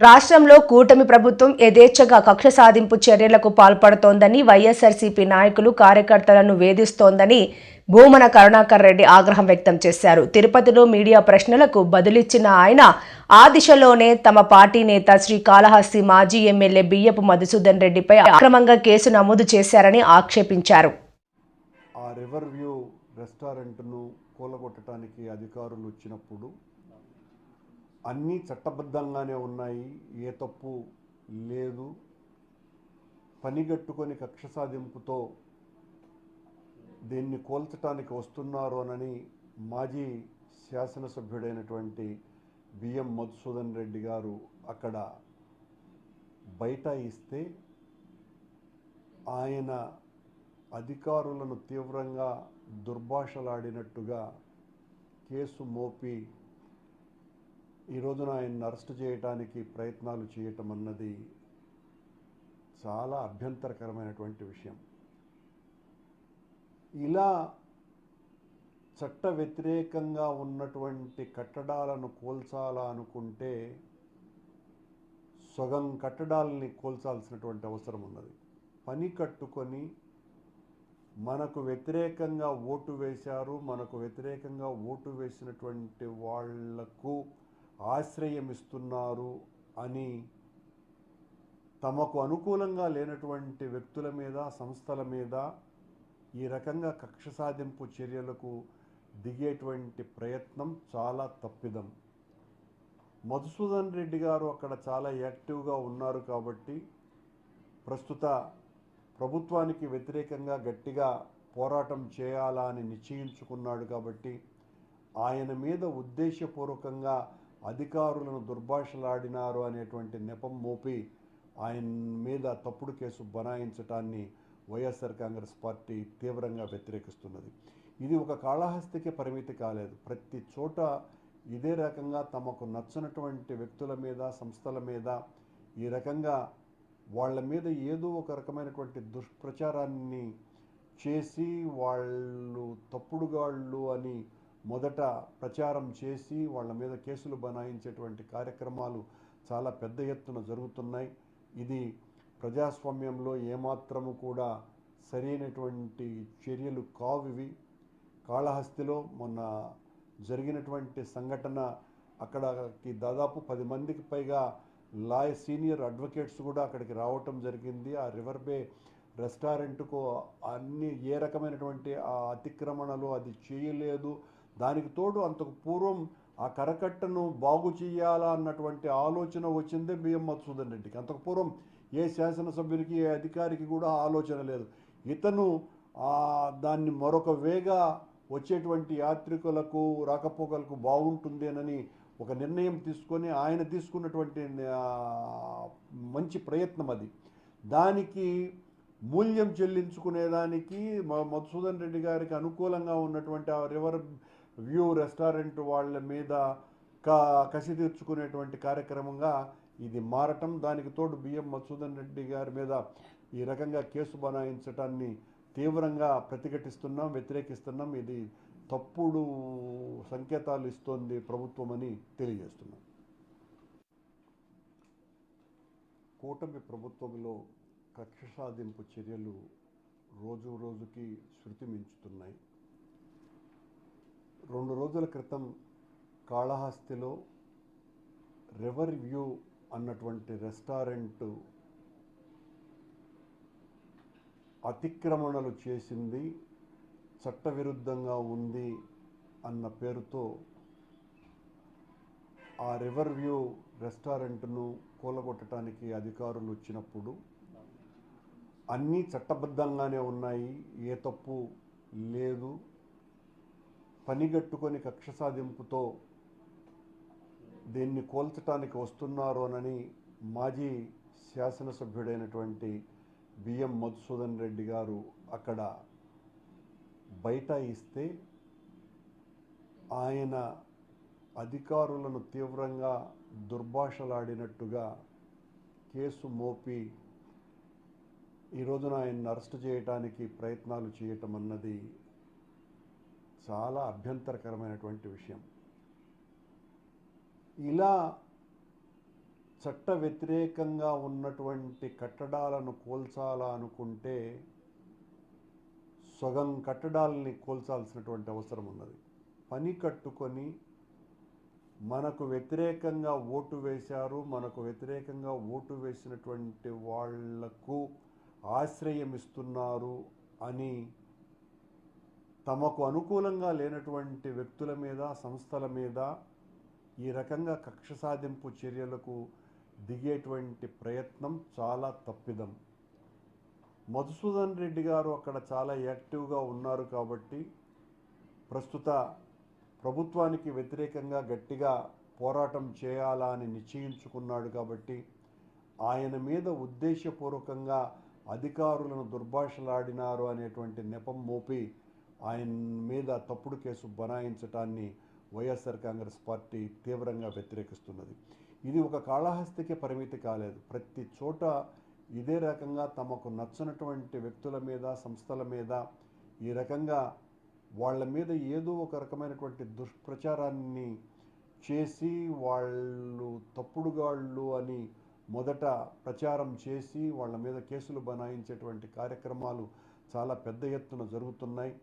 రాష్ట్రంలో కూటమి ప్రభుత్వం యథేచ్ఛగా కక్ష సాధింపు చర్యలకు పాల్పడుతోందని వైఎస్ఆర్సీపీ నాయకులు కార్యకర్తలను వేధిస్తోందని భూమన కరుణాకర్ రెడ్డి ఆగ్రహం వ్యక్తం చేశారు. తిరుపతిలో మీడియా ప్రశ్నలకు బదులిచ్చిన ఆయన ఆ దిశలోనే తమ పార్టీ నేత శ్రీ కాళహస్తి మాజీ ఎమ్మెల్యే బియ్యపు మధుసూదన్ రెడ్డిపై అక్రమంగా కేసు నమోదు చేశారని ఆక్షేపించారు. ఆ రివర్ వ్యూ రెస్టారెంట్ను కూలగొట్టడానికి అధికారులు వచ్చినప్పుడు అన్నీ చట్టబద్ధంగానే ఉన్నాయి. ఏ తప్పు లేదు. పనిగట్టుకొని కక్ష సాధింపుతో దీన్ని కోల్చటానికి వస్తున్నారు అనని మాజీ శాసనసభ్యుడైనటువంటి బిఎం మధుసూదన్ రెడ్డి గారు అక్కడ బయట ఇస్తే ఆయన అధికారులను తీవ్రంగా దుర్భాషలాడినట్టుగా కేసు మోపి ఈ రోజున ఆయన్ని అరెస్ట్ చేయడానికి ప్రయత్నాలు చేయటం అన్నది చాలా అభ్యంతరకరమైనటువంటి విషయం. ఇలా చట్ట వ్యతిరేకంగా ఉన్నటువంటి కట్టడాలను కోల్చాలనుకుంటే సగం కట్టడాలని కోల్చాల్సినటువంటి అవసరం ఉన్నది. పని కట్టుకొని మనకు వ్యతిరేకంగా ఓటు వేశారు మనకు వ్యతిరేకంగా ఓటు వేసినటువంటి వాళ్ళకు ఆశ్రయం ఇస్తున్నారు అని తమకు అనుకూలంగా లేనటువంటి వ్యక్తుల మీద సంస్థల మీద ఈ రకంగా కక్ష సాధింపు చర్యలకు దిగేటువంటి ప్రయత్నం చాలా తప్పిదం. మధుసూదన్ రెడ్డి గారు అక్కడ చాలా యాక్టివ్గా ఉన్నారు కాబట్టి ప్రస్తుత ప్రభుత్వానికి వ్యతిరేకంగా గట్టిగా పోరాటం చేయాలా అని నిశ్చయించుకున్నాడు కాబట్టి ఆయన మీద ఉద్దేశపూర్వకంగా అధికారులను దుర్భాషలాడినారు అనేటువంటి నెపం మోపి ఆయన మీద తప్పుడు కేసు బనాయించటాన్ని వైఎస్ఆర్ కాంగ్రెస్ పార్టీ తీవ్రంగా వ్యతిరేకిస్తున్నది. ఇది ఒక కాళహస్తికి పరిమితి కాలేదు. ప్రతి చోట ఇదే రకంగా తమకు నచ్చినటువంటి వ్యక్తుల మీద సంస్థల మీద ఈ రకంగా వాళ్ళ మీద ఏదో ఒక రకమైనటువంటి దుష్ప్రచారాన్ని చేసి వాళ్ళు తప్పుడుగాళ్ళు అని మొదట ప్రచారం చేసి వాళ్ళ మీద కేసులు బనాయించేటువంటి కార్యక్రమాలు చాలా పెద్ద ఎత్తున జరుగుతున్నాయి. ఇది ప్రజాస్వామ్యంలో ఏమాత్రము కూడా సరైనటువంటి చర్యలు కావు ఇవి కాళహస్తిలో మొన్న జరిగినటువంటి సంఘటన అక్కడకి దాదాపు పది మందికి పైగా లాయ సీనియర్ అడ్వకేట్స్ కూడా అక్కడికి రావటం జరిగింది. ఆ రివర్ బే రెస్టారెంట్కు అన్ని ఏ రకమైనటువంటి ఆ అతిక్రమణలు అది చేయలేదు. దానికి తోడు అంతకు పూర్వం ఆ కరకట్టను బాగు చేయాలా అన్నటువంటి ఆలోచన వచ్చిందే బిఎం మధుసూదన్ రెడ్డికి. అంతకు పూర్వం ఏ శాసనసభ్యునికి ఏ అధికారికి కూడా ఆలోచన లేదు. ఇతను దాన్ని మరొక వేగా వచ్చేటువంటి యాత్రికులకు రాకపోకలకు బాగుంటుందేనని ఒక నిర్ణయం తీసుకొని ఆయన తీసుకున్నటువంటి మంచి ప్రయత్నం అది. దానికి మూల్యం చెల్లించుకునేదానికి మధుసూదన్ రెడ్డి గారికి అనుకూలంగా ఉన్నటువంటి ఆ రివర్ వ్యూ రెస్టారెంట్ వాళ్ళ మీద క కసి తీర్చుకునేటువంటి కార్యక్రమంగా ఇది మారటం. దానికి తోడు బిఎం మధుసూదన్ రెడ్డి గారి మీద ఈ రకంగా కేసు బనాయించటాన్ని తీవ్రంగా ప్రతిఘటిస్తున్నాం వ్యతిరేకిస్తున్నాం. ఇది తప్పుడు సంకేతాలు ఇస్తోంది ప్రభుత్వం అని తెలియజేస్తున్నాం. కూటమి ప్రభుత్వంలో కక్ష సాధింపు చర్యలు రోజు రోజుకి శృతి మించుతున్నాయి. రెండు రోజుల క్రితం కాళహస్తిలో రివర్ వ్యూ అన్నటువంటి రెస్టారెంట్ అతిక్రమణలు చేసింది చట్టవిరుద్ధంగా ఉంది అన్న పేరుతో ఆ రివర్ వ్యూ రెస్టారెంట్ను కూలగొట్టడానికి అధికారులు వచ్చినప్పుడు అన్నీ చట్టబద్ధంగానే ఉన్నాయి ఏ తప్పు లేదు పనిగట్టుకొని కక్ష సాధింపుతో దీన్ని కోల్చటానికి వస్తున్నారు అనని మాజీ శాసనసభ్యుడైనటువంటి బిఎం మధుసూదన్ రెడ్డి గారు అక్కడ బయట ఇస్తే ఆయన అధికారులను తీవ్రంగా దుర్భాషలాడినట్టుగా కేసు మోపి ఈ రోజున ఆయన్ని అరెస్ట్ చేయడానికి ప్రయత్నాలు చేయటం అన్నది చాలా అభ్యంతరకరమైనటువంటి విషయం. ఇలా చట్ట వ్యతిరేకంగా ఉన్నటువంటి కట్టడాలను కోల్చాలనుకుంటే సగం కట్టడాలని కోల్చాల్సినటువంటి అవసరం ఉన్నది. పని కట్టుకొని మనకు వ్యతిరేకంగా ఓటు వేశారు మనకు వ్యతిరేకంగా ఓటు వేసినటువంటి వాళ్ళకు ఆశ్రయం ఇస్తున్నారు అని తమకు అనుకూలంగా లేనటువంటి వ్యక్తుల మీద సంస్థల మీద ఈ రకంగా కక్ష సాధింపు చర్యలకు దిగేటువంటి ప్రయత్నం చాలా తప్పిదం. మధుసూదన్ రెడ్డి గారు అక్కడ చాలా యాక్టివ్గా ఉన్నారు కాబట్టి ప్రస్తుత ప్రభుత్వానికి వ్యతిరేకంగా గట్టిగా పోరాటం చేయాలా అని నిశ్చయించుకున్నాడు కాబట్టి ఆయన మీద ఉద్దేశపూర్వకంగా అధికారులను దుర్భాషలాడినారు అనేటువంటి నెపం మోపి ఆయన మీద తప్పుడు కేసు బనాయించటాన్ని వైఎస్ఆర్ కాంగ్రెస్ పార్టీ తీవ్రంగా వ్యతిరేకిస్తున్నది. ఇది ఒక కాళహస్తికే పరిమితి కాలేదు. ప్రతి చోట ఇదే రకంగా తమకు నచ్చనటువంటి వ్యక్తుల మీద సంస్థల మీద ఈ రకంగా వాళ్ళ మీద ఏదో ఒక రకమైనటువంటి దుష్ప్రచారాన్ని చేసి వాళ్ళు తప్పుడుగాళ్ళు అని మొదట ప్రచారం చేసి వాళ్ళ మీద కేసులు బనాయించేటువంటి కార్యక్రమాలు చాలా పెద్ద ఎత్తున జరుగుతున్నాయి.